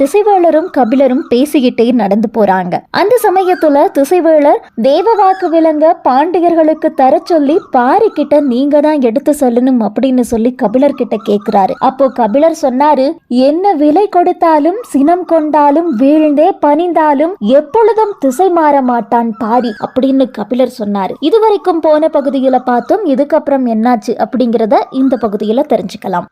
திசைவேளரும் கபிலரும் பேசிக்கிட்டே நடந்து போறாங்க. அந்த சமயத்துல திசைவேளர் தேவ வாக்கு விலங்க பாண்டியர்களுக்கு தர சொல்லி பாரி கிட்ட நீங்க தான் எடுத்து சொல்லணும் அப்படின்னு சொல்லி கபிலர் கிட்ட கேக்குறாரு. அப்போ கபிலர் சொன்னாரு என்ன விலை கொடுத்தாலும் சினம் கொண்டாலும் வீழ்ந்தே பணிந்தாலும் எப்பொழுதும் திசை மாற மாட்டான் பாரி அப்படின்னு கபிலர் சொன்னாரு. இதுவரைக்கும் போன பகுதியில பார்த்தோம் இதுக்கப்புறம் என்னாச்சு அப்படிங்கிறத இந்த பகுதியில தெரிஞ்சுக்கலாம்.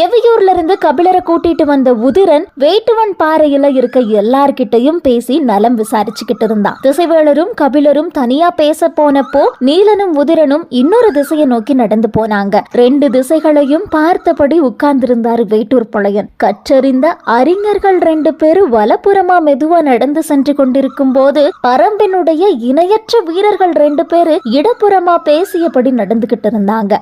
எவையூர்ல இருந்து கபிலரை கூட்டிட்டு வந்த உதிரன் வேட்டுவன் பாறையில இருக்க எல்லார்கிட்டயும் பேசி நலம் விசாரிச்சுக்கிட்டு இருந்தான். திசைவேளரும் கபிலரும் தனியா பேச போனப்போ நீலனும் உதிரனும் இன்னொரு திசையை நோக்கி நடந்து போனாங்க. ரெண்டு திசைகளையும் பார்த்தபடி உட்கார்ந்திருந்தாரு வேட்டூர் புலையன் கற்றறிந்த அறிஞர்கள் ரெண்டு பேரும் வலப்புறமா மெதுவா நடந்து சென்று கொண்டிருக்கும் போது பரம்பினுடைய இணையற்ற வீரர்கள் ரெண்டு பேரு இடப்புறமா பேசியபடி நடந்துகிட்டு இருந்தாங்க.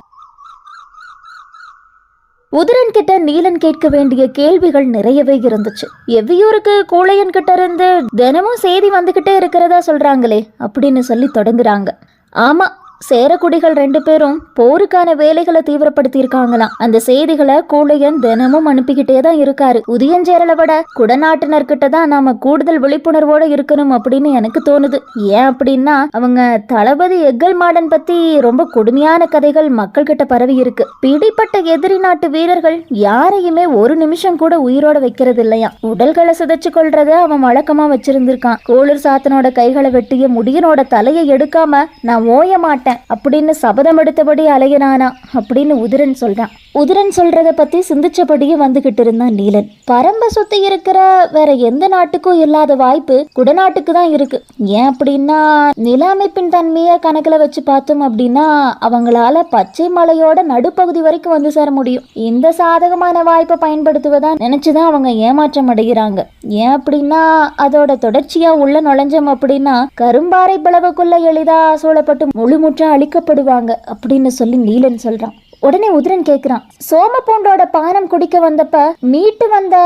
உதிரன் கிட்ட நீலன் கேட்க வேண்டிய கேள்விகள் நிறையவே இருந்துச்சு. எவ்வியூருக்கு கூழையன் கிட்ட இருந்து தினமும் செய்தி வந்துகிட்டே இருக்கிறதா சொல்றாங்களே அப்படின்னு சொல்லி தொடங்குறாங்க. ஆமா சேரக்குடிகள் ரெண்டு பேரும் போருக்கான வேலைகளை தீவிரப்படுத்தியிருக்காங்களாம் அந்த செய்திகளை கூழையன் தினமும் அனுப்பிக்கிட்டே தான் இருக்காரு. உதயஞ்சேரலை விட குடநாட்டினர்கிட்ட தான் நாம கூடுதல் விழிப்புணர்வோட இருக்கணும் அப்படின்னு எனக்கு தோணுது. ஏன் அப்படின்னா அவங்க தளபதி எக்கல் மாடன் பத்தி ரொம்ப கொடுமையான கதைகள் மக்கள் கிட்ட பரவி இருக்கு. பிடிப்பட்ட எதிரி நாட்டு வீரர்கள் யாரையுமே ஒரு நிமிஷம் கூட உயிரோட வைக்கிறது இல்லையா? உடல்களை சிதைச்சு கொள்றத அவன் வழக்கமா வச்சிருந்திருக்கான். கோளூர் சாத்தனோட கைகளை வெட்டிய முடியனோட தலையை எடுக்காம நான் ஓய மாட்டேன். அப்படின்னு சபதம் எடுத்தபடி அலையனானா அப்படின்னு உதிரன் சொல்றான். உதிரன் சொல்கிறத பற்றி சிந்திச்சபடியே வந்துக்கிட்டு இருந்தான் நீலன். பரம்ப சுத்தி இருக்கிற வேற எந்த நாட்டுக்கும் இல்லாத வாய்ப்பு குடநாட்டுக்கு தான் இருக்கு. ஏன் அப்படின்னா நில அமைப்பின் தன்மையை கணக்கில் வச்சு பார்த்தோம் அப்படின்னா அவங்களால பச்சை மலையோட நடுப்பகுதி வரைக்கும் வந்து சேர முடியும். இந்த சாதகமான வாய்ப்பை பயன்படுத்துவதா நினைச்சுதான் அவங்க ஏமாற்றம் அடைகிறாங்க. ஏன் அப்படின்னா அதோட தொடர்ச்சியா உள்ள நுழைஞ்சோம் அப்படின்னா கரும்பாறை பிளவுக்குள்ள எளிதா சூழப்பட்டு முழுமுற்ற அழிக்கப்படுவாங்க அப்படின்னு சொல்லி நீலன் சொல்றான். உடனே உதிரன் கேக்குறான். சோமபூண்டோட பானம் குடிக்க வந்தப்ப மீட்டு வந்த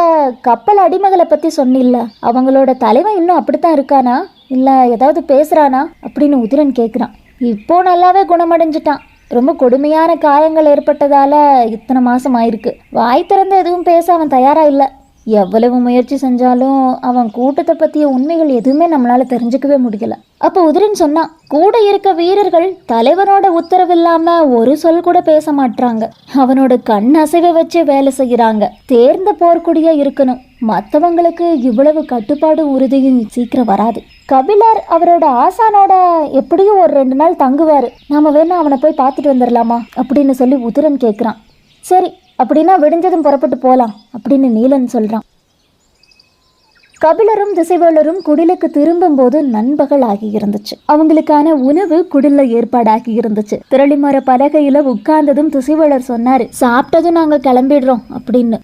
கப்பல் அடிமகளை பத்தி சொன்னில்ல. அவங்களோட தலைவன் இன்னும் அப்படித்தான் இருக்கானா? இல்ல ஏதாவது பேசுறானா? அப்படின்னு உதிரன் கேக்குறான். இப்போ நல்லாவே குணமடைஞ்சிட்டான். ரொம்ப கொடுமையான காயங்கள் ஏற்பட்டதால இத்தனை மாசம் ஆயிருக்கு. வாய் திறந்து எதுவும் பேச அவன் தயாரா இல்லை. எவ்வளவு முயற்சி செஞ்சாலும் அவன் கூட்டத்தை பற்றிய உண்மைகள் எதுவுமே நம்மளால் தெரிஞ்சுக்கவே முடியல. அப்போ உதிரன் சொன்னான் கூட இருக்க வீரர்கள் தலைவனோட உத்தரவில்லாம ஒரு சொல் கூட பேச மாட்டாங்க அவனோட கண் அசைவை வச்சு வேலை செய்கிறாங்க தேர்ந்த போர்க்குடியா இருக்கணும். மற்றவங்களுக்கு இவ்வளவு கட்டுப்பாடு உறுதியும் சீக்கிரம் வராது. கபிலர் அவரோட ஆசானோட எப்படியும் ஒரு ரெண்டு நாள் தங்குவாரு. நாம வேணா அவனை போய் பார்த்துட்டு வந்துடலாமா அப்படின்னு சொல்லி உதிரன் கேட்குறான் சரி அப்படின்னா விடிஞ்சதும் புறப்பட்டு போகலாம் அப்படின்னு நீலன் சொல்கிறான் கபிலரும் திசைவேலரும் குடிலுக்கு திரும்பும்போது நண்பகல் ஆகி இருந்துச்சு. அவங்களுக்கான உணவு குடில்ல ஏற்பாடாகி இருந்துச்சு. திரளிமர பலகையில உட்கார்ந்ததும் திசைவேலர் சொன்னாரு சாப்பிட்டதும் நாங்க கிளம்பிடுறோம் அப்படின்னு.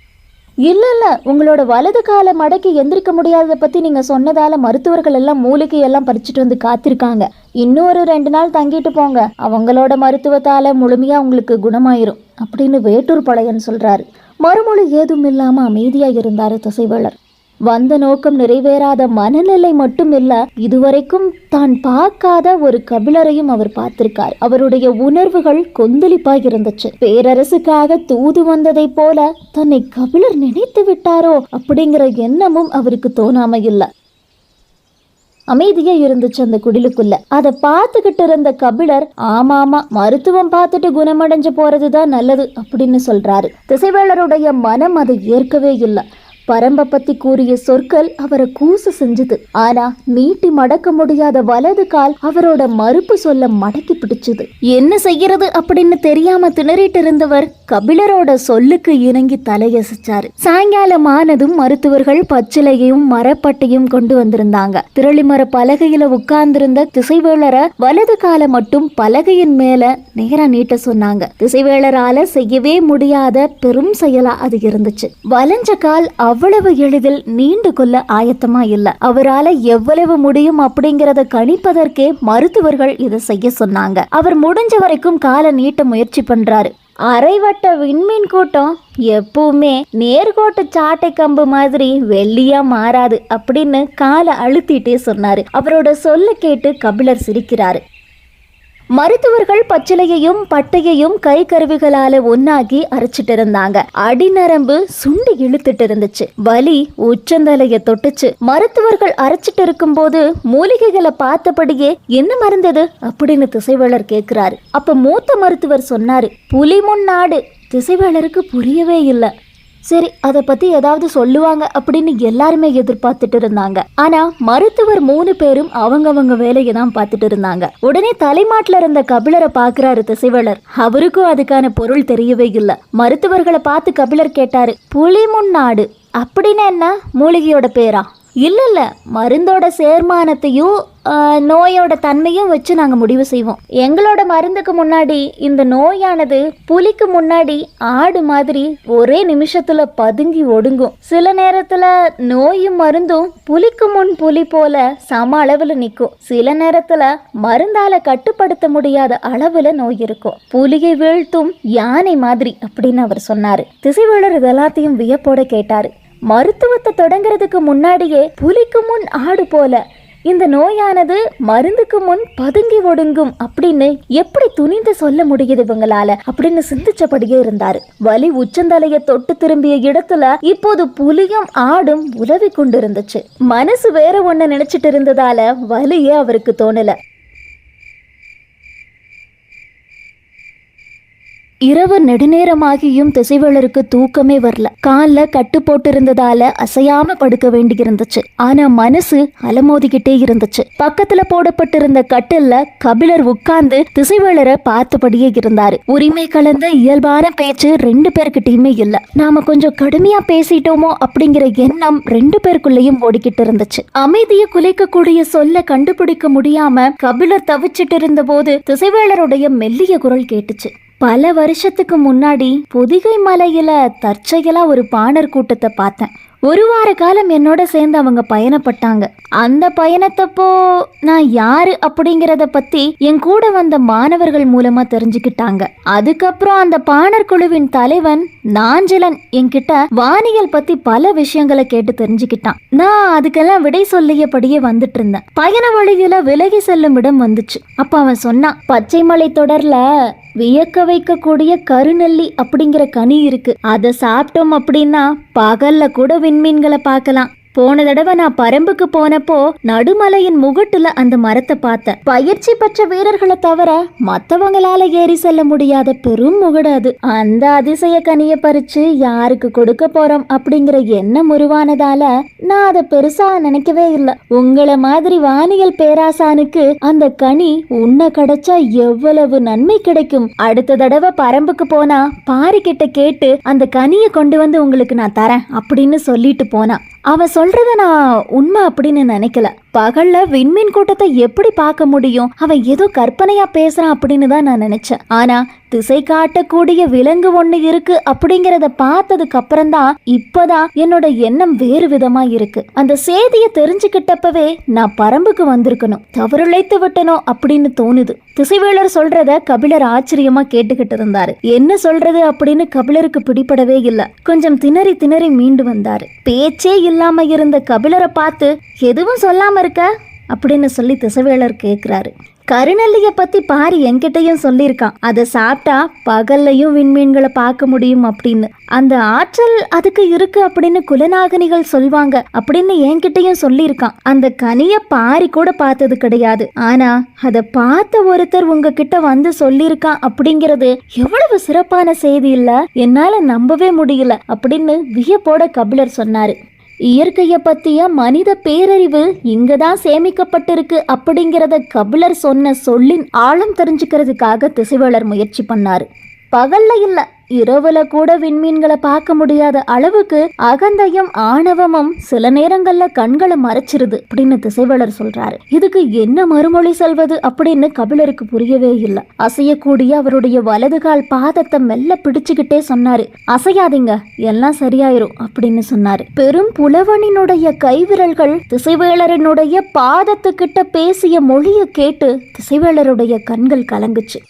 இல்லை இல்லை. உங்களோட வலது காலை மடக்கி எந்திரிக்க முடியாததை பற்றி நீங்கள் சொன்னதால் மருத்துவர்கள் எல்லாம் மூலிகை எல்லாம் பறிச்சுட்டு வந்து காத்திருக்காங்க. இன்னொரு ரெண்டு நாள் தங்கிட்டு போங்க. அவங்களோட மருத்துவத்தால் முழுமையாக உங்களுக்கு குணமாயிரும் அப்படின்னு வேட்டூர் பழையன் சொல்கிறாரு மறுமொழி ஏதும் இல்லாமல் அமைதியாக இருந்தார் திசைவேளர் வந்த நோக்கம் நிறைவேறாத மனநிலை மட்டும் இல்ல இதுவரைக்கும் தான் பார்க்காத ஒரு கபிலரையும் அவர் பார்த்திருக்கார். அவருடைய உணர்வுகள் கொந்தளிப்பா இருந்துச்சு. பேரரசுக்காக தூது வந்ததை போல தன்னை கபிலர் நினைத்து விட்டாரோ அப்படிங்கிற எண்ணமும் அவருக்கு தோணாம இல்ல அமைதியா இருந்துச்சு அந்த குடிலுக்குள்ள. அதை பார்த்துக்கிட்டு இருந்த கபிலர் ஆமாமா மருத்துவம் பார்த்துட்டு குணமடைஞ்சு போறதுதான் நல்லது அப்படின்னு சொல்றாரு. திசைவேளருடைய மனம் அதை ஏற்கவே இல்லை. பரம்ப பத்தி கூறிய சொற்கள் அவரை கூசு செஞ்சது. ஆனா நீட்டி மடக்க முடியாத வலது கால் அவரோட மறுப்பு சொல்ல மடக்கி பிடிச்சது. என்ன செய்யறது அப்படின்னு தெரியாம திணறிட்டு இருந்தவர் கபிலரோட சொல்லுக்கு இணங்கி தலையசிச்சாரு. சாயங்காலம் ஆனதும் மருத்துவர்கள் பச்சிலையும் மரப்பட்டையும் கொண்டு வந்திருந்தாங்க. திரளிமர பலகையில உட்கார்ந்திருந்த திசைவேளரை வலது காலை மட்டும் பலகையின் மேல நேரா நீட்ட சொன்னாங்க. திசைவேளரால செய்யவே முடியாத பெரும் செயலா அது இருந்துச்சு. வளைஞ்ச கால் அவ அவ்வளவு எளிதில் நீண்டு கொள்ள ஆயத்தமா இல்ல அவரால எவ்வளவு முடியும் அப்படிங்கறத கணிப்பதற்கே மருத்துவர்கள் இதை செய்ய சொன்னாங்க. அவர் முடிஞ்ச வரைக்கும் காலை நீட்ட முயற்சி பண்றாரு. அரைவட்ட விண்மீன் கூட்டம் எப்பவுமே நேர்கோட்டு சாட்டை கம்பு மாதிரி வெள்ளியா மாறாது அப்படின்னு காலை அழுத்திட்டே சொன்னாரு. அவரோட சொல்ல கேட்டு கபிலர் சிரிக்கிறாரு. மருத்துவர்கள் பச்சிலையையும் பட்டையையும் கை கருவிகளால ஒன்னாகி அரைச்சிட்டு இருந்தாங்க அடிநரம்பு சுண்டி இழுத்துட்டு இருந்துச்சு வலி உச்சந்தலைய தொட்டுச்சு. மருத்துவர்கள் அரைச்சிட்டு இருக்கும்போது மூலிகைகளை பார்த்தபடியே என்ன மருந்தது அப்படின்னு திசைவேளர் கேக்குறாரு. அப்ப மூத்த மருத்துவர் சொன்னாரு புலிமுன் நாடு திசைவேளருக்கு புரியவே இல்லை. சரி அதை பத்தி ஏதாவது சொல்லுவாங்க அப்படின்னு எல்லாருமே எதிர்பார்த்துட்டு இருந்தாங்க. ஆனா மருத்துவர் மூணு பேரும் அவங்கவங்க வேலையை தான் பார்த்துட்டு இருந்தாங்க. உடனே தலைமாட்டில் இருந்த கபிலரை பாக்குறாரு திசைவளர் அவருக்கும் அதுக்கான பொருள் தெரியவே இல்லை. மருத்துவர்களை பார்த்து கபிலர் கேட்டாரு புலிமுன் நாடு அப்படின்னு என்ன? மூலிகையோட பேரா? இல்லை இல்லை மருந்தோட சேர்மானத்தையும் நோயோட தன்மையும் வச்சு நாங்கள் முடிவு செய்வோம். எங்களோட மருந்துக்கு முன்னாடி இந்த நோயானது புலிக்கு முன்னாடி ஆடு மாதிரி ஒரே நிமிஷத்தில் பதுங்கி ஒடுங்கும். சில நேரத்தில் நோயும் மருந்தும் புலிக்கு முன் புலி போல சம அளவில் நிற்கும் சில நேரத்தில் மருந்தால் கட்டுப்படுத்த முடியாத அளவில் நோய் இருக்கும். புலியை வீழ்த்தும் யானை மாதிரி அப்படின்னு அவர் சொன்னார். திசைவேளர் இதெல்லாத்தையும் வியப்போட கேட்டார். மருத்துவத்தை தொடங்குறதுக்கு முன்னாடியே புலிக்கு முன் ஆடு போல. இந்த நோயானது மருந்துக்கு முன் பதுங்கி ஒடுங்கும் அப்படின்னு எப்படி துணிந்து சொல்ல முடியுது இவங்களால அப்படின்னு சிந்திச்சபடியே இருந்தாரு. வலி உச்சந்தலைய தொட்டு திரும்பிய இடத்துல இப்போது புலியும் ஆடும் உதவி கொண்டு இருந்துச்சு மனசு வேற ஒண்ண நினைச்சிட்டு இருந்ததால வலியே அவருக்கு தோணல. இரவு நெடுநேரமாகியும் திசைவேளருக்கு தூக்கமே வரல. காலில் கட்டு போட்டிருந்ததால அசையாம படுக்க வேண்டியிருந்துச்சு. ஆனா மனசு அலமோதிக்கிட்டே இருந்துச்சு. பக்கத்துல போடப்பட்டிருந்த கட்டில்ல கபிலர் உட்கார்ந்து திசைவேளரை பார்த்தபடியே இருந்தாரு. உரிமை கலந்த இயல்பான பேச்சு ரெண்டு பேர்கிட்டயுமே இல்ல. நாம கொஞ்சம் கடுமையா பேசிட்டோமோ அப்படிங்கிற எண்ணம் ரெண்டு பேருக்குள்ளேயும் ஓடிக்கிட்டு இருந்துச்சு. அமைதியை குலைக்கக்கூடிய சொல்ல கண்டுபிடிக்க முடியாம கபிலர் தவிச்சிட்டு இருந்த போது திசைவேளருடைய மெல்லிய குரல் கேட்டுச்சு. பல வருஷத்துக்கு முன்னாடி பொதிகை மலையில தற்செயலா ஒரு பாணர் கூட்டத்தை பார்த்தேன். ஒரு வார காலம் என்னோட சேர்ந்து அவங்க பயணப்பட்டாங்க. அந்த பயணத்தப்போ நான் யாரு அப்படிங்கிறத பத்தி என் கூட வந்த மாணவர்கள் மூலமா தெரிஞ்சுக்கிட்டாங்க. அதுக்கப்புறம் அந்த பாணர் குழுவின் தலைவன் நாஞ்சலன் என்கிட்ட வானியல் பத்தி பல விஷயங்களை கேட்டு தெரிஞ்சுக்கிட்டான். நான் அதுக்கெல்லாம் விடை சொல்லியபடியே வந்துட்டு இருந்தேன் பயண வழியில விலகி செல்லும் இடம் வந்துச்சு. அப்ப அவன் சொன்னான் பச்சை மலை தொடர்ல வியக்க வைக்கக்கூடிய கருநெல்லி அப்படிங்கிற கனி இருக்கு. அதை சாப்பிட்டோம் அப்படின்னா பகல்ல கூட விண்மீன்களை பார்க்கலாம். போன தடவை நான் பரம்புக்கு போனப்போ நடுமலையின் முகட்டுல அந்த மரத்தை பார்த்தேன். பயிற்சி பெற்ற வீரர்களை தவிர மத்தவங்களால ஏறி செல்ல முடியாத பெரும் முகடு அது. அந்த அதிசய கனியை பறிச்சு யாருக்கு கொடுக்க போறோம் அப்படிங்கிற எண்ணம் உருவானதால நான் அதை பெருசா நினைக்கவே இல்லை. உங்களை மாதிரி வானியல் பேராசானுக்கு அந்த கனி உன்னை கிடைச்சா எவ்வளவு நன்மை கிடைக்கும். அடுத்த தடவை பரம்புக்கு போனா பாரி கிட்ட கேட்டு அந்த கனியை கொண்டு வந்து உங்களுக்கு நான் தரேன் அப்படின்னு சொல்லிட்டு போனா. அவன் சொல்கிறத நான் உண்மை அப்படின்னு நினைக்கல. பகல்ல விண்மீன் கூட்டத்தை எப்படி பார்க்க முடியும்? அவன் ஏதோ கற்பனையா பேசுறான் அப்படின்னு தான் நான் நினைச்சேன். ஆனா திசை காட்டக்கூடிய விலங்கு ஒண்ணு இருக்கு அப்படிங்கறத பார்த்ததுக்கு அப்புறம் தான் இப்பதான் என்னோட எண்ணம் வேறு விதமா இருக்கு. அந்த செய்தியை தெரிஞ்சுக்கிட்டப்பவே நான் பரம்புக்கு வந்திருக்கணும். தவறுழைத்து விட்டனோ அப்படின்னு தோணுது. திசைவேளர் சொல்றத கபிலர் ஆச்சரியமா கேட்டுக்கிட்டு இருந்தாரு. என்ன சொல்றது அப்படின்னு கபிலருக்கு பிடிபடவே இல்ல. கொஞ்சம் திணறி திணறி மீண்டு வந்தாரு. பேச்சே இல்லாம இருந்த கபிலரை பார்த்து எதுவும் சொல்லாம இருக்க? அப்படின்னு சொல்லி திசைவேளர் கேட்குறாரு கருநெல்லிய பத்தி பாரி என்கிட்டயும் சொல்லியிருக்கான். அதை சாப்பிட்டா பகல்லையும் விண்மீன்களை பார்க்க முடியும் அப்படின்னு. அந்த ஆற்றல் அதுக்கு இருக்கு அப்படின்னு குலநாகனிகள் சொல்வாங்க அப்படின்னு என்கிட்டயும் சொல்லியிருக்கான். அந்த கனிய பாரி கூட பார்த்தது கிடையாது. ஆனா அதை பார்த்த ஒருத்தர் உங்ககிட்ட வந்து சொல்லியிருக்கான் அப்படிங்கிறது எவ்வளவு சிறப்பான செய்தி இல்ல? என்னால நம்பவே முடியல அப்படின்னு வியப்போட கபிலர் சொன்னாரு. இயற்கையை பற்றிய மனித பேரறிவு இங்கே தான் சேமிக்கப்பட்டிருக்கு அப்படிங்கிறத கபிலர் சொன்ன சொல்லின் ஆழம் தெரிஞ்சுக்கிறதுக்காக திசைவேளர் முயற்சி பண்ணார். பகல்ல இல்லை இரவுல கூட விண்மீன்களை பார்க்க முடியாத அளவுக்கு அகந்தையும் ஆணவமும் சில நேரங்கள்ல கண்களை மறைச்சிருது அப்படின்னு திசைவேளர் சொல்றாரு. இதுக்கு என்ன மறுமொழி சொல்வது அப்படின்னு கபிலருக்கு புரியவே இல்லை. அசையக்கூடிய அவருடைய வலது கால் பாதத்தை மெல்ல பிடிச்சுக்கிட்டே சொன்னாரு. அசையாதீங்க எல்லாம் சரியாயிரும் அப்படின்னு சொன்னாரு. பெரும் புலவனினுடைய கைவிரல்கள் திசைவேளரனுடைய பாதத்துக்கிட்ட பேசிய மொழியை கேட்டு திசைவேளருடைய கண்கள் கலங்குச்சு.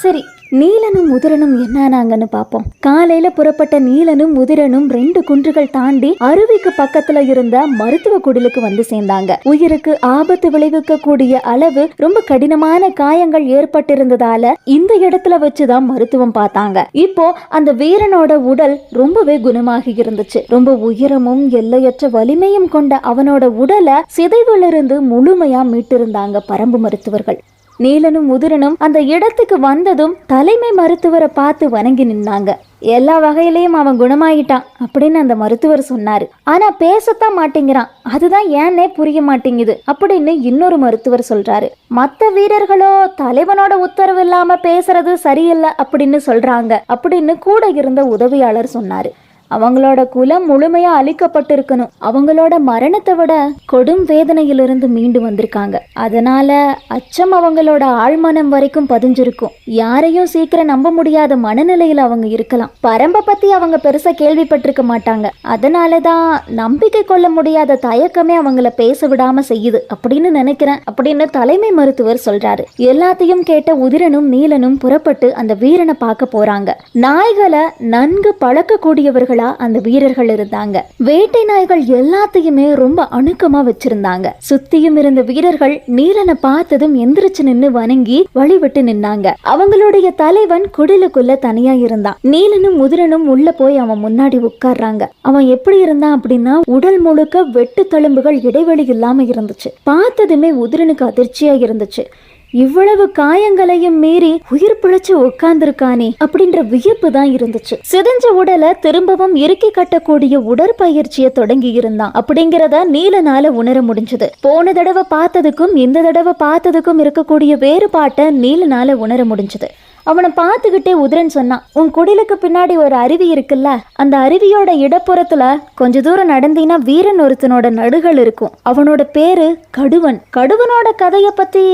சரி நீலனும் முதிரனும் என்னானாங்கன்னு பார்ப்போம் காலையில புறப்பட்ட நீலனும் முதிரனும் ரெண்டு குன்றுகள் தாண்டி அருவிக்கு பக்கத்துல இருந்த மருத்துவ குடிலுக்கு வந்து சேர்ந்தாங்க. உயிருக்கு ஆபத்து விளைவிக்க கூடிய அளவு ரொம்ப கடினமான காயங்கள் ஏற்பட்டிருந்ததால இந்த இடத்துல வச்சுதான் மருத்துவம் பார்த்தாங்க. இப்போ அந்த வீரனோட உடல் ரொம்பவே குணமாகி இருந்துச்சு. ரொம்ப உயரமும் எல்லையற்ற வலிமையும் கொண்ட அவனோட உடலை சிதைவிலிருந்து முழுமையா மீட்டிருந்தாங்க பரம்பு மருத்துவர்கள். நீலனும் முதிரனும் அந்த இடத்துக்கு வந்ததும் தலைமை மருத்துவரை பார்த்து வணங்கி நின்னாங்க. எல்லா வகையிலையும் அவன் குணமாயிட்டான் அப்படின்னு அந்த மருத்துவர் சொன்னாரு. ஆனா பேசத்தான் மாட்டேங்கிறான். அதுதான் ஏன்னே புரிய மாட்டேங்குது அப்படின்னு இன்னொரு மருத்துவர் சொல்றாரு. மத்த வீரர்களோ தலைவனோட உத்தரவு இல்லாம பேசுறது சரியில்லை அப்படின்னு சொல்றாங்க அப்படின்னு கூட இருந்த உதவியாளர் சொன்னாரு. அவங்களோட குலம் முழுமையா அழிக்கப்பட்டிருக்கணும். அவங்களோட மரணத்தை விட கொடும் வேதனையிலிருந்து மீண்டு வந்திருக்காங்க. அதனால அச்சம் அவங்களோட ஆழ்மனம் வரைக்கும் பதிஞ்சிருக்கும். யாரையும் சீக்கிரம் நம்ப முடியாத மனநிலையில அவங்க இருக்கலாம். பரம்ப பத்தி அவங்க பெருசா கேள்விப்பட்டிருக்க மாட்டாங்க. அதனாலதான் நம்பிக்கை கொள்ள முடியாத தயக்கமே அவங்கள பேச விடாம செய்யுது அப்படின்னு நினைக்கிறேன். அப்படின்னு தலைமை மருத்துவர் சொல்றாரு. எல்லாத்தையும் கேட்ட உதிரனும் நீலனும் புறப்பட்டு அந்த வீரனை பார்க்க போறாங்க. நாய்களை நன்கு பழக்கக்கூடியவர்கள் அந்த வீரர்கள் இருந்தாங்க. வேட்டை நாய்கள் எல்லாத்தையுமே ரொம்ப அணுக்கமா வச்சிருந்தாங்க. சுத்தியும் இருந்த வீரர்கள் நீலனை பார்த்ததும் எந்திரிச்சு நின்னு வணங்கி வழிவிட்டு நின்னாங்க. அவங்களுடைய தலைவன் குடிலுக்குள்ள தனியா இருந்தான். நீலனும் முதிரனும் உள்ள போய் அவன் முன்னாடி உட்கார்றாங்க. அவன் எப்படி இருந்தான் அப்படின்னா உடல் முழுக்க வெட்டு தழும்புகள் இடைவெளி இல்லாம இருந்துச்சு. பார்த்ததுமே உதிரனுக்கு அதிர்ச்சியா இருந்துச்சு. இவ்வளவு காயங்களையும் மீறி உயிர் பிழைச்சு உட்கார்ந்துருக்கானே அப்படின்ற வியப்பு தான் இருந்துச்சு. சிதஞ்ச உடலை திரும்பவும் இறுக்கி கட்டக்கூடிய உடற்பயிற்சியை தொடங்கி இருந்தான் அப்படிங்கிறத நீலனால உணர முடிஞ்சது. போன தடவை பார்த்ததுக்கும் இந்த தடவை பார்த்ததுக்கும் இருக்கக்கூடிய வேறுபாட்டை நீலனால உணர முடிஞ்சது. அவனை பார்த்துக்கிட்டே உதிரன் சொன்னான். உன் குடிலுக்கு பின்னாடி ஒரு அருவி இருக்குல்ல அந்த அருவியோட இடப்புறத்துல கொஞ்ச தூரம் நடந்தீங்கன்னா வீரன் ஒருத்தனோட நடுகள் இருக்கும். அவனோட பேரு கடுவன். கடுவனோட கதையை பத்தி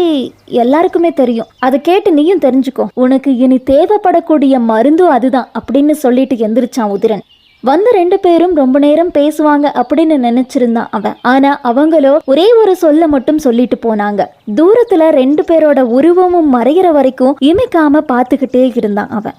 எல்லாருக்குமே தெரியும். அதை கேட்டு நீயும் தெரிஞ்சுக்கோ. உனக்கு இனி தேவைப்படக்கூடிய மருந்தும் அதுதான் அப்படின்னு சொல்லிட்டு எந்திரிச்சான் உதிரன். வந்த ரெண்டு பேரும் ரொம்ப நேரம் பேசுவாங்க அப்படின்னு நினைச்சிருந்தான் அவன். ஆனா அவங்களோ ஒரே ஒரு சொல்ல மட்டும் சொல்லிட்டு போனாங்க. தூரத்துல ரெண்டு பேரோட உருவமும் மறைகிற வரைக்கும் இமைக்காம பார்த்துக்கிட்டே இருந்தான் அவன்.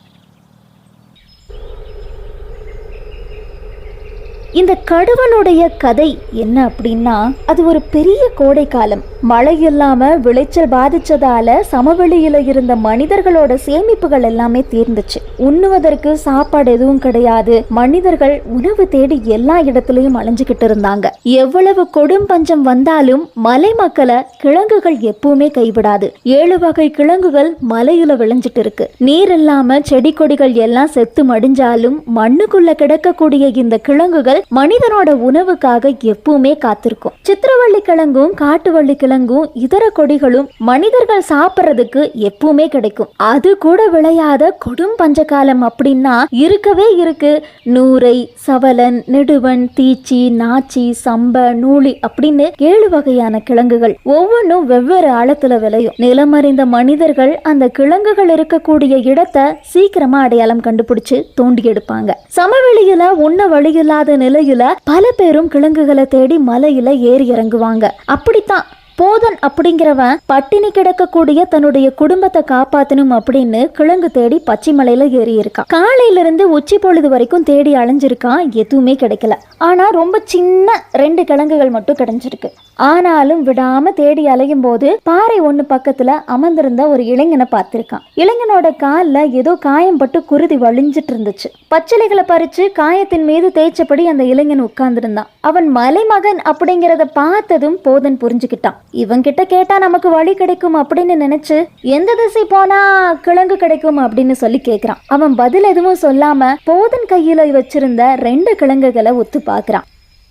இந்த கடுவனுடைய கதை என்ன அப்படின்னா அது ஒரு பெரிய கோடை காலம். மழை இல்லாம விளைச்சல் பாதிச்சதால சமவெளியில இருந்த மனிதர்களோட சேமிப்புகள் எல்லாமே தீர்ந்துச்சு. உண்ணுவதற்கு சாப்பாடு எதுவும் கிடையாது. மனிதர்கள் உணவு தேடி எல்லா இடத்துலயும் அலைஞ்சுக்கிட்டு இருந்தாங்க. எவ்வளவு கொடும் பஞ்சம் வந்தாலும் மலை மக்களை கிழங்குகள் எப்பவுமே கைவிடாது. ஏழு வகை கிழங்குகள் மலையில விளைஞ்சிட்டு இருக்கு. நீர் இல்லாம செடி கொடிகள் எல்லாம் செத்து மடிஞ்சாலும் மண்ணுக்குள்ள கிடக்கக்கூடிய இந்த கிழங்குகள் மனிதனோட உணவுக்காக எப்பவுமே காத்திருக்கும். சித்திரவள்ளி கிழங்கும் காட்டுவள்ளி கிழங்கும் இதர கொடிகளும் மனிதர்கள் சாப்பிட்றதுக்கு எப்பவுமே கிடைக்கும். அது கூட விளையாத கொடும் பஞ்சகாலம் அப்படின்னா இருக்கவே இருக்கு. நூரை சவலன் நெடுவன் தீச்சி நாச்சி சம்ப நூலி அப்படின்னு ஏழு வகையான கிழங்குகள். ஒவ்வொன்றும் வெவ்வேறு ஆழத்துல விளையும். நிலமறிந்த மனிதர்கள் அந்த கிழங்குகள் இருக்கக்கூடிய இடத்தை சீக்கிரமா அடையாளம் கண்டுபிடிச்சு தோண்டி எடுப்பாங்க. சமவெளியில உண்ண வழியில்லாத நிலையில பல பேரும் கிழங்குகளை தேடி மலையில ஏறி இறங்குவாங்க. அப்படித்தான் போதன் அப்படிங்கிறவன் பட்டினி கிடக்கக்கூடிய தன்னுடைய குடும்பத்தை காப்பாத்தணும் அப்படின்னு கிழங்கு தேடி பச்சைமலையில ஏறி இருக்கான் காலையில இருந்து உச்சி பொழுது வரைக்கும் தேடி அலைஞ்சிருக்கான் எதுவுமே கிடைக்கல. ஆனா ரொம்ப சின்ன ரெண்டு கிழங்குகள் மட்டும் கிடைஞ்சிருக்கு. ஆனாலும் விடாம தேடி அலையும் போது பாறை ஒண்ணு பக்கத்துல அமர்ந்திருந்த ஒரு இளைஞனை பார்த்திருக்கான். இளைஞனோட கால்ல ஏதோ காயம் பட்டு குருதி வழிஞ்சிட்டு இருந்துச்சு. பச்சிலைகளை பறிச்சு காயத்தின் மீது தேய்ச்சபடி அந்த இளைஞன் உட்கார்ந்திருந்தான். அவன் மலைமகன் அப்படிங்கிறத பார்த்ததும் போதன் புரிஞ்சுக்கிட்டான். இவங்கிட்ட கேட்டா நமக்கு வழி கிடைக்கும் அப்படின்னு நினைச்சு எந்த திசை போனா கிழங்கு கிடைக்கும் அப்படின்னு சொல்லி கேக்குறான். அவன் பதில் எதுவும் சொல்லாம போதன் கையில வச்சிருந்த ரெண்டு கிழங்குகளை ஒத்து பார்க்குறான்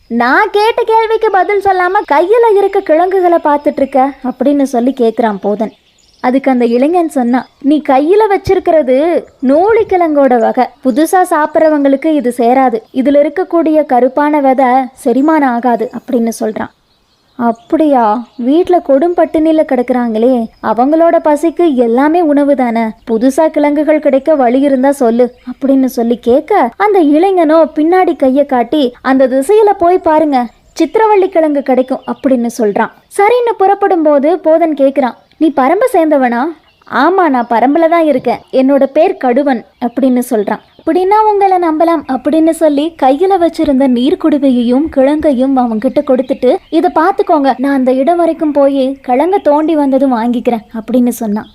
நான் கேட்ட கேள்விக்கு பதில் சொல்லாம கையில இருக்க கிழங்குகளை பார்த்துட்டு இருக்க அப்படின்னு சொல்லி கேக்குறான் போதன். அதுக்கு அந்த இளைஞன் சொன்னான் நீ கையில் வச்சிருக்கிறது நூலிக்கிழங்கோட வகை. புதுசாக சாப்பிட்றவங்களுக்கு இது சேராது. இதில் இருக்கக்கூடிய கருப்பான விதை செரிமானம் ஆகாது அப்படின்னு சொல்கிறான் அப்படியா? வீட்டில் கொடும் பட்டினியில் கிடக்குறாங்களே. அவங்களோட பசிக்கு எல்லாமே உணவு தானே புதுசா கிழங்குகள் கிடைக்க வழி இருந்தா சொல்லு. அப்படின்னு சொல்லி கேட்க அந்த இளைஞனோ பின்னாடி கையை காட்டி அந்த திசையில போய் பாருங்க சித்திரவள்ளி கிழங்கு கிடைக்கும் அப்படின்னு சொல்றான். சரின்னு புறப்படும் போது போதன் கேட்குறான் நீ பரம்ப சேர்ந்தவனா? ஆமா நான் பரம்புல தான் இருக்கேன். என்னோட பேர் கடுவன் அப்படின்னு சொல்றான். அப்படின்னா உங்களை நம்பலாம் அப்படின்னு சொல்லி கையில வச்சிருந்த நீர்க்குடுவையையும் கிழங்கையும் அவன்கிட்ட கொடுத்துட்டு இதை பார்த்துக்கோங்க நான் அந்த இடம் வரைக்கும் போய் கிழங்க தோண்டி வந்ததும் வாங்கிக்கிறேன் அப்படின்னு சொன்னான்.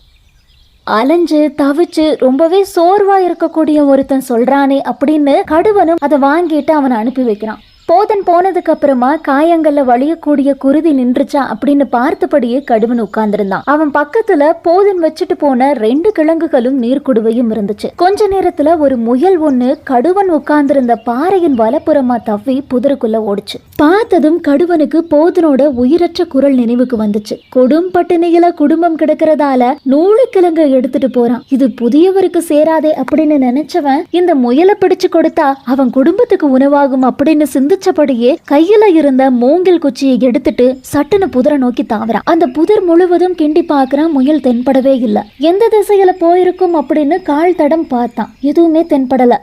அலைஞ்சு தவிச்சு ரொம்பவே சோர்வா இருக்கக்கூடிய ஒருத்தன் சொல்றானே அப்படின்னு கடுவனும் அதை வாங்கிட்டு அவனை அனுப்பி வைக்கிறான். போதன் போனதுக்கு அப்புறமா காயங்கள்ல வழியக்கூடிய குருதி நின்றுச்சா அப்படின்னு பார்த்தபடியே கடுவன் உட்கார்ந்திருந்தான். அவன் பக்கத்துல போதன் வச்சுட்டு போன ரெண்டு கிழங்குகளும் நீர்க்குடுவையும் இருந்துச்சு. கொஞ்ச நேரத்துல ஒரு முயல் ஒண்ணு கடுவன் உட்கார்ந்திருந்த பாறையின் வலப்புறமா தவ்வி புதருக்குள்ள ஓடுச்சு. பார்த்ததும் கடுவனுக்கு போதனோட உயிரற்ற குரல் நினைவுக்கு வந்துச்சு. கொடும் பட்டினியில குடும்பம் கிடக்கிறதால நூலு கிழங்கு எடுத்துட்டு போறான். இது புதியவருக்கு சேராதே அப்படின்னு நினைச்சவன் இந்த முயலை பிடிச்சு கொடுத்தா அவன் குடும்பத்துக்கு உணவாகும் அப்படின்னு சிந்து சிந்திச்சபடியே கையில இருந்த மூங்கில் குச்சியை எடுத்துட்டு சட்டுன்னு புதரை நோக்கி தாவறான். அந்த புதர் முழுவதும் கிண்டி பார்க்கறான் முயல் தென்படவே இல்லை. எந்த திசையில போயிருக்கும் அப்படின்னு கால் தடம் பார்த்தான். எதுவுமே தென்படல.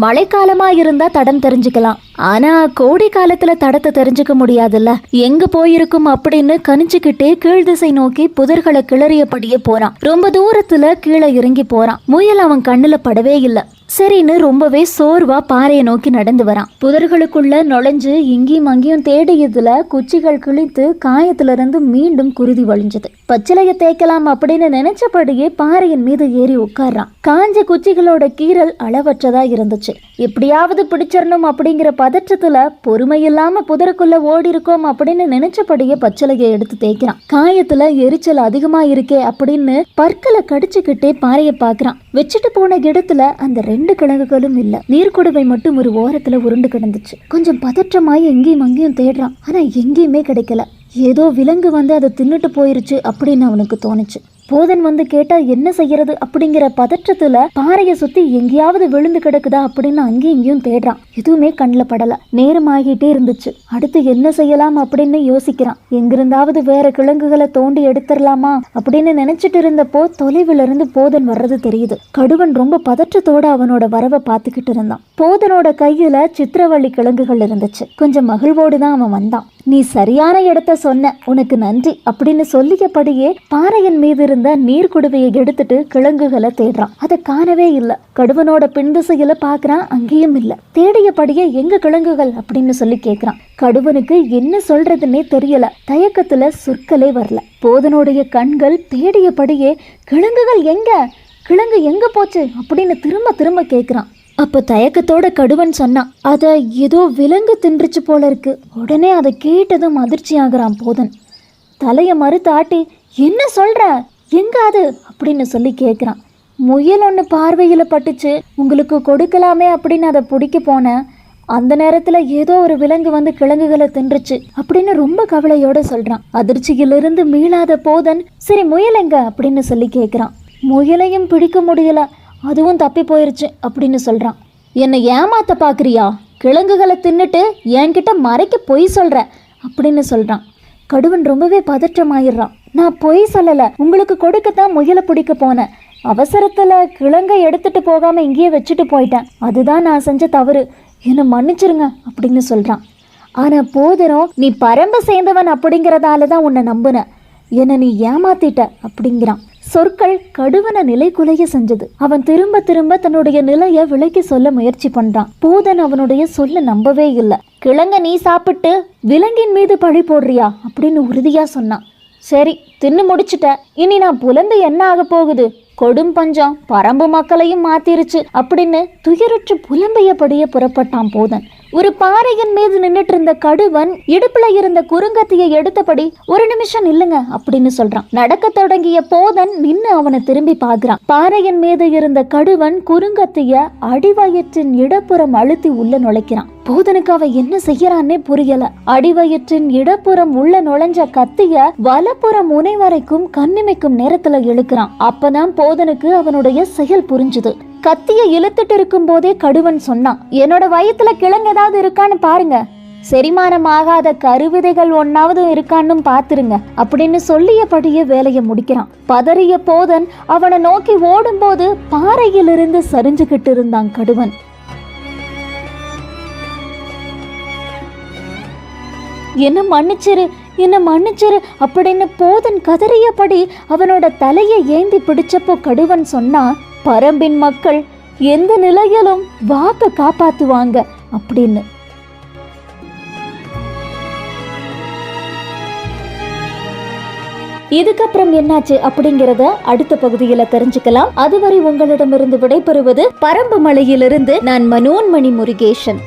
மழைக்காலமா இருந்தா தடம் தெரிஞ்சுக்கலாம். ஆனா கோடை காலத்துல தடத்தை தெரிஞ்சுக்க முடியாதுல்ல. எங்க போயிருக்கும் அப்படின்னு கணிச்சுக்கிட்டே கீழ் திசை நோக்கி புதர்களை கிளறியபடியே போறான். ரொம்ப தூரத்துல கீழே இறங்கி போறான். முயல் அவன் கண்ணுல படவே இல்லை. சரின்னு ரொம்பவே சோர்வா பாறையை நோக்கி நடந்து வரான். புதர்களுக்குள்ள நுழைஞ்சு இங்கேயும் அங்கேயும் தேடியதுல குச்சிகள் கிழித்து காயத்துல இருந்து மீண்டும் குருதி வழிஞ்சது. பச்சிலைய தேய்க்கலாம் அப்படின்னு நினைச்சபடியே பாறையின் மீது ஏறி உட்கார்றான். காஞ்ச குச்சிகளோட கீறல் அளவற்றதா இருந்துச்சு. எப்படியாவது பிடிச்சிடணும் அப்படிங்கிற பதற்றத்துல பொறுமை இல்லாம புதருக்குள்ள ஓடி இருக்கோம் அப்படின்னு நினைச்சபடியே பச்சிலையை எடுத்து தேய்க்கிறான். காயத்துல எரிச்சல் அதிகமா இருக்கே அப்படின்னு பற்களை கடிச்சுக்கிட்டே பாறையை பார்க்கறான் வச்சுட்டு போன இடத்துல அந்த ரெண்டு கிழங்குகளும் இல்ல. நீர்க்குடுவை மட்டும் ஒரு ஓரத்துல உருண்டு கிடந்துச்சு. கொஞ்சம் பதற்றமாய் எங்கேயும் அங்கேயும் தேடுறான். ஆனா எங்கேயுமே கிடைக்கல. ஏதோ விலங்கு வந்து அதை தின்னுட்டு போயிருச்சு அப்படின்னு அவனுக்கு தோணுச்சு. போதன் வந்து கேட்டா என்ன செய்யறது? அப்படிங்கிற பதற்றத்துல பாறையை சுத்தி எங்கேயாவது விழுந்து கிடக்குதா அப்படின்னு அங்கேயும் இங்கேயும் தேடுறான். எதுவுமே கண்ணில் படல. நேரம் ஆகிட்டே இருந்துச்சு. அடுத்து என்ன செய்யலாம் அப்படின்னு யோசிக்கிறான். எங்கிருந்தாவது வேற கிழங்குகளை தோண்டி எடுத்துடலாமா அப்படின்னு நினைச்சிட்டு இருந்தப்போ தொலைவில் இருந்து போதன் வர்றது தெரியுது. கடுவன் ரொம்ப பதற்றத்தோட அவனோட வரவை பார்த்துக்கிட்டு இருந்தான். போதனோட கையில சித்திரவள்ளி கிழங்குகள் இருந்துச்சு. கொஞ்சம் மகிழ்வோடு தான் அவன் வந்தான். நீ சரியான இடத்த சொன்ன உனக்கு நன்றி அப்படின்னு சொல்லியபடியே பாறையின் மீது இருந்த நீர்க்குடுவையை எடுத்துட்டு கிழங்குகளை தேடுறான். அதை காணவே இல்லை. கடுவனோட பின்திசையில பாக்குறான் அங்கேயும் இல்ல. தேடியபடியே எங்க கிழங்குகள் அப்படின்னு சொல்லி கேக்குறான். கடுவனுக்கு என்ன சொல்றதுன்னே தெரியல. தயக்கத்துல சொற்களே வரல. போதனுடைய கண்கள் தேடியபடியே கிழங்குகள் எங்க? கிழங்கு எங்க போச்சு? அப்படின்னு திரும்ப திரும்ப கேக்குறான். அப்போ தயக்கத்தோட கடுவன் சொன்னான் அதை ஏதோ விலங்கு தின்றுச்சு போல இருக்கு. உடனே அதை கேட்டதும் அதிர்ச்சி ஆகுறான் போதன். தலையை மறுத்து ஆட்டி என்ன சொல்ற? எங்க அது? அப்படின்னு சொல்லி கேட்குறான் முயல் ஒன்று பார்வையில் பட்டுச்சு. உங்களுக்கு கொடுக்கலாமே அப்படின்னு அதை பிடிக்க போனேன் அந்த நேரத்தில் ஏதோ ஒரு விலங்கு வந்து கிழங்குகளை தின்றுச்சு அப்படின்னு ரொம்ப கவலையோட சொல்கிறான் அதிர்ச்சியிலிருந்து மீளாத போதன் சரி முயல் எங்க? அப்படின்னு சொல்லி கேட்குறான் முயலையும் பிடிக்க முடியல. அதுவும் தப்பி போயிருச்சு அப்படின்னு சொல்கிறான் என்னை ஏமாத்த பார்க்குறியா கிழங்குகளை தின்னுட்டு என்கிட்ட மறைக்க பொய் சொல்கிற அப்படின்னு சொல்கிறான் கடுவன் ரொம்பவே பதற்றமாயிடுறான். நான் பொய் சொல்லலை. உங்களுக்கு கொடுக்கத்தான் முயலை பிடிக்க போனேன். அவசரத்தில் கிழங்கை எடுத்துட்டு போகாமல் இங்கேயே வச்சுட்டு போயிட்டேன். அதுதான் நான் செஞ்ச தவறு. என்னை மன்னிச்சிருங்க அப்படின்னு சொல்கிறான் ஆனால் போதரும் நீ பரம்பு சேர்ந்தவன் அப்படிங்கிறதால தான் உன்னை நம்புன என்னை நீ ஏமாத்திட்ட அப்படிங்கிறான். சொற்கள் கடுவன நிலை குலைய செஞ்சது. அவன் திரும்ப திரும்ப தன்னுடைய நிலைய விலக்கி சொல்ல முயற்சி பண்றான். பூதன் அவனுடைய சொல்ல நம்பவே இல்லை. கிழங்க நீ சாப்பிட்டு விலங்கின் மீது பழி போடுறியா? அப்படின்னு உறுதியா சொன்னான். சரி தின்னு முடிச்சுட்ட. இனி நான் புலந்து என்ன ஆக போகுது? கொடும் பஞ்சம் பரம்பு மக்களையும் மாத்திருச்சு அப்படின்னு துயருற்று புலம்பியபடியே புறப்பட்டான் போதன். ஒரு பாறையின் மீது நின்னுட்டு இருந்த கடுவன் இடுப்புல இருந்த குறுங்கத்தியை எடுத்தபடி ஒரு நிமிஷம் நில்லுங்க அப்படின்னு சொல்றான். நடக்க தொடங்கிய போதன் நின்னு அவனை திரும்பி பார்க்கறான். பாறையின் மீது இருந்த கடுவன் குறுங்கத்திய அடிவயிற்றின் இடப்புறம் அழுத்தி உள்ள நுழைக்கிறான். போதனுக்கு அவன் என்ன செய்யறான்னே புரியல. அடிவயிற்றின் இடப்புறம் உள்ள நுழைஞ்ச கத்திய வலப்புறம் முனை வரைக்கும் கண்ணிமைக்கும் நேரத்துல இழுக்கிறான். அப்பதான் போதனுக்கு அவனுடைய செயல் புரிஞ்சுது. கத்தியை இழுத்துட்டு இருக்கும் போதே கடுவன் சொன்னான் என்னோட வயிற்றுல கிழங்கு ஏதாவது இருக்கான்னு பாருங்க. செரிமானம் ஆகாத கருவிதைகள் ஒன்னாவது இருக்கான்னு பாத்துருங்க அப்படின்னு சொல்லியபடியே வேலையை முடிக்கிறான். பதறிய போதன் அவனை நோக்கி ஓடும்போது பாறையிலிருந்து சரிஞ்சுக்கிட்டு இருந்தான் கடுவன். என்ன மன்னிச்சிரு என்ன மன்னிச்சிரு அப்படின்னு போதன் கதறியபடி அவனோட தலையை ஏந்தி பிடிச்சப்போ கடுவன் சொன்னா பரம்பின் மக்கள் எந்த நிலையிலும் வாக்க காப்பாத்துவாங்க அப்படின்னு. இதுக்கப்புறம் என்னாச்சு அப்படிங்கறத அடுத்த பகுதியில தெரிஞ்சுக்கலாம். அதுவரை உங்களிடமிருந்து விடைபெறுவது பரம்பு மலையிலிருந்து நான் மனோன்மணி முருகேசன்.